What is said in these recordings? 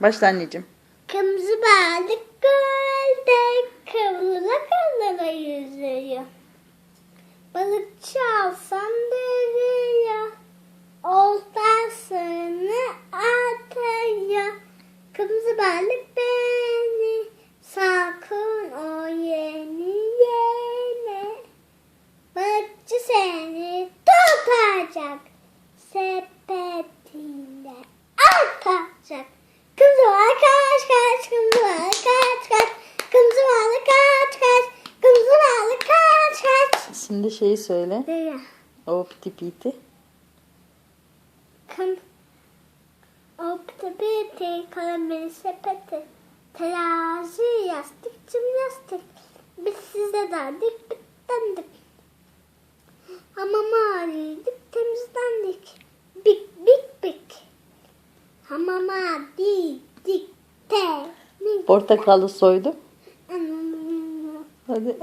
Başla anneciğim. Kırmızı balık gölde kıvrıla kıvrıla yüzüyor. Balıkçı alsam dereye oltasını atıyor. Kırmızı balık beni sakın o yeni yene. Balıkçı seni tutacak sepetinde atacak. Kırmızı balık kaç kaç, kırmızı balık kaç kaç, kırmızı balık kaç kaç, kırmızı balık kaç kaç. Şimdi şeyi söyle. Diye. O piti piti. Kım. O piti kalemleri sepeti. Terazi yastık cimnastik. Biz size derdik bitlendik. Hamama arıyorduk temizlendik. Bik bik bik. Hamama dik te. Portakalı soydum. Hadi.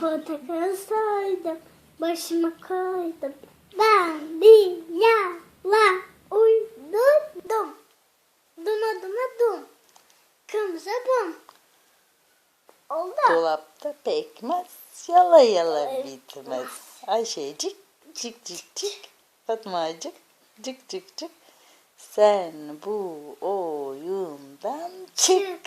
Portakal soydum. Başıma koydum. Ben bir yala uydurdum. Duma duma dum. Kırmızı bum. Oldu. Dolapta pekmez, yala yala bitmez. Ayşecik, cik cik cik, Fatmacık, cık cık cık. Sen bu oyundan çık.